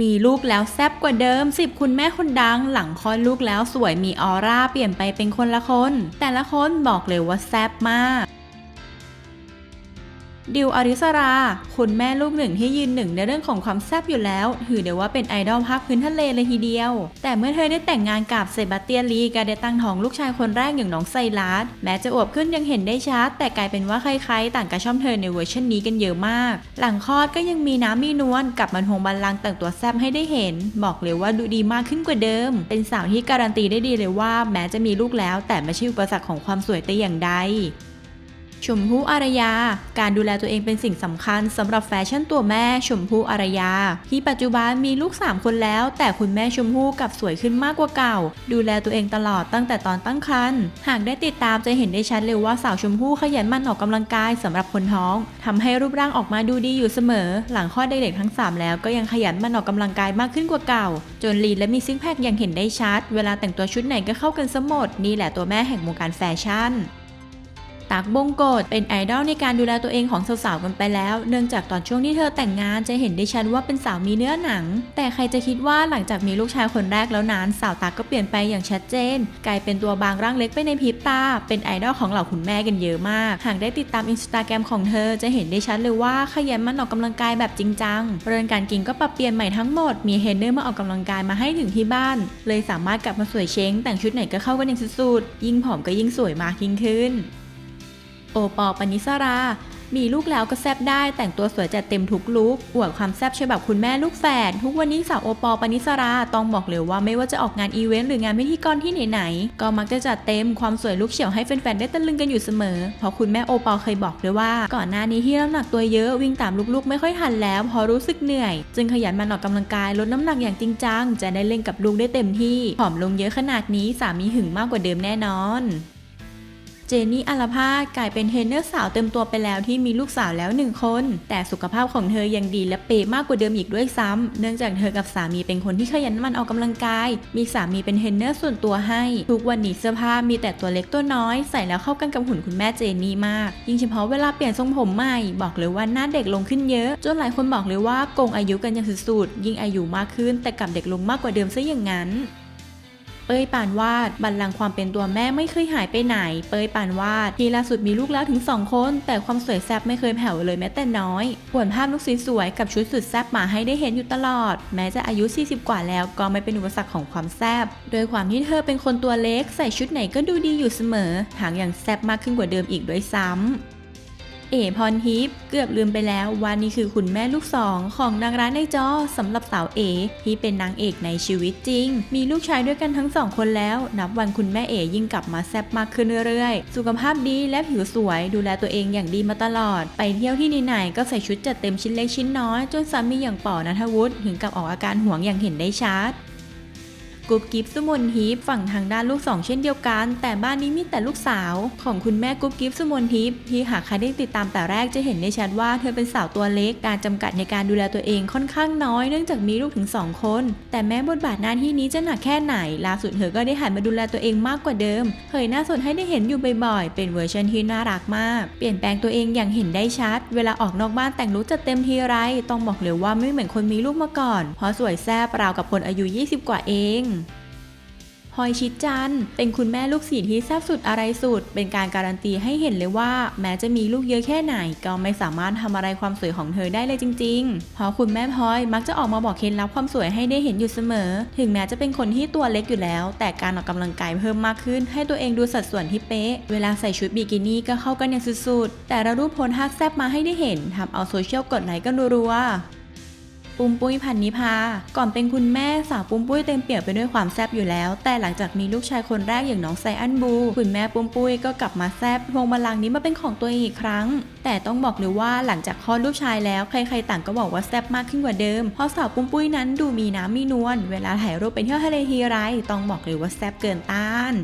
มีลูกแล้วแซบกว่าเดิมสิบคุณแม่คนดัง หลังคลอดลูกแล้วสวยมีออร่าเปลี่ยนไปเป็นคนละคน แต่ละคนบอกเลยว่าแซบมาก ดิวอริสรา คุณแม่ลูกหนึ่งที่ยืนหนึ่งในเรื่องของความแซ่บอยู่แล้ว ถือเดียวว่าเป็นไอดอลภาคพื้นทะเลเลยทีเดียว แต่เมื่อเธอได้แต่งงานกับเซบาสเตียนลีก็ได้ตั้งท้องลูกชายคนแรกอย่างน้องไซรัสแม้จะอวบขึ้นยังเห็นได้ชัดแต่กลายเป็นว่าใครๆ ต่างกระช่อมเธอในเวอร์ชันนี้กันเยอะมาก หลังคลอดก็ยังมีน้ำมีนวลกลับมาทวงบัลลังก์แต่งตัวแซ่บให้ได้เห็น บอกเลยว่าดูดีมากขึ้นกว่าเดิม เป็นสาวที่การันตีได้ดีเลยว่า แม้จะมีลูกแล้ว แต่ไม่ใช่อุปสรรคของความสวยแต่อย่างใด ชมพู่อารยา การดูแลตัวเองเป็นสิ่งสำคัญสำหรับแฟชั่นตัวแม่ชมพู่อารยา ที่ปัจจุบันมีลูก 3 คนแล้ว แต่คุณแม่ชมพู่กับสวยขึ้นมากกว่าเก่า ดูแลตัวเองตลอดตั้งแต่ตอนตั้งครรภ์หากได้ติดตามจะเห็นได้ชัดเลยว่าสาวชมพู่ขยันมันออกกำลังกายสำหรับคนท้องทำให้รูปร่างออกมาดูดีอยู่เสมอ หลังคลอดเด็กๆทั้ง 3 แล้วก็ยังขยันมันออกกำลังกายมากขึ้นกว่าเก่า จนลีนและมีซิกแพคอย่างเห็นได้ชัด เวลาแต่งตัวชุดไหนก็เข้ากันสมดนี่แหละตัวแม่แห่งวงการแฟชั่น ตักบงกดเป็นไอดอลในการดูแลตัวเองของสาวๆกันไปแล้ว เนื่องจากตอนช่วงที่เธอแต่งงานจะเห็นได้ชัดว่าเป็นสาวมีเนื้อหนัง แต่ใครจะคิดว่าหลังจากมีลูกชายคนแรกแล้วนั้น สาวตักก็เปลี่ยนไปอย่างชัดเจน กลายเป็นตัวบางร่างเล็กไปในพริบตา เป็นไอดอลของเหล่าคุณแม่กันเยอะมาก หากได้ติดตามอินสตาแกรมของเธอจะเห็นได้ชัดเลยว่าขยันมันออกกำลังกายแบบจริงจัง เรื่องการกินก็ปรับเปลี่ยนใหม่ทั้งหมด มีเฮนเนอร์มาออกกำลังกายมาให้ถึงที่บ้าน เลยสามารถกลับมาสวยเช้งแต่งชุดไหนก็เข้ากันอย่างสุดๆ ยิ่งผอมก็ยิ่งสวยมากยิ่งขึ้น โอปอล์ปนิสรา มีลูกแล้วก็แซบได้ แต่งตัวสวยจัดเต็มทุกลุคอวดความแซบฉบับคุณแม่ลูกแฝดทุกวันนี้สาวโอปอล์ปนิสราต้องบอกเลยว่าไม่ว่าจะออกงานอีเวนต์หรืองานพิธีกรที่ไหนๆก็มักจะจัดเต็มความสวยลูกเฉียวให้แฟนๆได้ตะลึงกันอยู่เสมอ เพราะคุณแม่โอปอล์เคยบอกด้วยว่า ก่อนหน้านี้ที่น้ำหนักตัวเยอะวิ่งตามลูกๆ ไม่ค่อยทันแล้ว พอรู้สึกเหนื่อย จึงขยันมันออกกำลังกายลดน้ำหนักอย่างจริงจังจะได้เล่นกับลูกได้เต็มที่ผอมลงเยอะขนาดนี้สามีหึงมากกว่าเดิมแน่นอน จนนี่อัลภากลายเป็นเทรนเนอร์สาวเต็มตัวไปแล้วที่มีลูกสาวแล้วหนึ่งคน แต่สุขภาพของเธอยังดีและเป๊ะมากกว่าเดิมอีกด้วยซ้ำเนื่องจากเธอกับสามีเป็นคนที่ขยันมันออกกำลังกาย มีสามีเป็นเทรนเนอร์ส่วนตัวให้ ทุกวันนี้เสื้อผ้ามีแต่ตัวเล็กตัวน้อย ใส่แล้วเข้ากันกับหุ่นคุณแม่เจนนี่มาก ยิ่งเฉพาะเวลาเปลี่ยนทรงผมใหม่ บอกเลยว่าหน้าเด็กลงขึ้นเยอะ จนหลายคนบอกเลยว่าโกงอายุกันอย่างสุดๆยิ่งอายุมากขึ้น แต่กลับเด็กลงมากกว่าเดิมซะอย่างนั้น เป้ยปานวาดบัลลังก์ความเป็นตัวแม่ไม่เคยหายไปไหน เป้ยปานวาดที่ล่าสุดมีลูกแล้วถึง 2 คน แต่ความสวยแซ่บไม่เคยแผ่วเลยแม้แต่น้อยผวนภาพลูกสวยๆกับชุดสุดแซ่บมาให้ได้เห็นอยู่ตลอด แม้จะอายุ 40 กว่าแล้วก็ไม่เป็นอุปสรรคของความแซ่บโดยความที่เธอเป็นคนตัวเล็กใส่ชุดไหนก็ดูดีอยู่เสมอ หางอย่างแซ่บมากขึ้นกว่าเดิมอีกด้วยซ้ำ เอ๋พรทิพย์เกือบลืมไปแล้วว่านี่คือคุณแม่ลูกสองของนางร้ายในจอสำหรับสาวเอที่เป็นนางเอกในชีวิตจริง มีลูกชายด้วยกันทั้งสองคนแล้ว นับวันคุณแม่เอยิ่งกลับมาแซ่บมากขึ้นเรื่อยๆ สุขภาพดีและผิวสวยดูแลตัวเองอย่างดีมาตลอด ไปเที่ยวที่ไหนๆก็ใส่ชุดจัดเต็มชิ้นเล็กชิ้นน้อย จนสามีอย่างป๋อนัทวุฒิถึงกับออกอาการห่วงอย่างเห็นได้ชัด กุ๊บกิ๊บสุมนทิพย์ฝั่งทางด้านลูกสองเช่นเดียวกัน แต่บ้านนี้มีแต่ลูกสาว ของคุณแม่กุ๊บกิ๊บสุมนทิพย์ที่หากใครได้ติดตามแต่แรกจะเห็นได้ชัดว่าเธอเป็นสาวตัวเล็กการจำกัดในการดูแลตัวเองค่อนข้างน้อยเนื่องจากมีลูกถึง 2 คน แต่แม้บทบาทหน้าที่นี้จะหนักแค่ไหนล่าสุดเธอก็ได้หันมาดูแลตัวเองมากกว่าเดิมเผยหน้าสดให้ได้เห็นอยู่บ่อยๆ เป็นเวอร์ชันที่น่ารักมาก เปลี่ยนแปลงตัวเองอย่างเห็นได้ชัด เวลาออกนอกบ้านแต่งลุคจัดเต็มทีไร ต้องบอกเลยว่าไม่เหมือนคนมีลูกมาก่อน เพราะสวยแซ่บราวกับคนอายุ 20 กว่าเอง พลอยชิดจันเป็นคุณแม่ลูกสี่ที่แซ่บสุดอะไรสุด เป็นการการันตีให้เห็นเลยว่า แม้จะมีลูกเยอะแค่ไหน ก็ไม่สามารถทำอะไรความสวยของเธอได้เลยจริงๆ เพราะคุณแม่พลอยมักจะออกมาบอกเคล็ดลับความสวยให้ได้เห็นอยู่เสมอ ถึงแม้จะเป็นคนที่ตัวเล็กอยู่แล้ว แต่การออกกำลังกายเพิ่มมากขึ้น ให้ตัวเองดูสัดส่วนที่เป๊ะ เวลาใส่ชุดบิกินี่ก็เข้ากันอย่างสุดๆ แต่ละรูปโพสท่าแซ่บมาให้ได้เห็นทำเอาโซเชียลกดไลค์กันรัวๆ ปุ้มปุ้ยพันนิพา ก่อนเป็นคุณแม่สาวปุ้มปุ้ยเต็มเปี่ยมไปด้วยความแซบอยู่แล้ว แต่หลังจากมีลูกชายคนแรกอย่างน้องไซอันบู คุณแม่ปุ้มปุ้ยก็กลับมาแซบพวงบัลลังนี้มาเป็นของตัวเองอีกครั้ง แต่ต้องบอกเลยว่าหลังจากคลอดลูกชายแล้วใครๆต่างก็บอกว่าแซบมากขึ้นกว่าเดิม เพราะสาวปุ้มปุ้ยนั้นดูมีน้ำมีนวล เวลาถ่ายรูปไปเที่ยวทะเลทีไรต้องบอกเลยว่าแซบเกินต้าน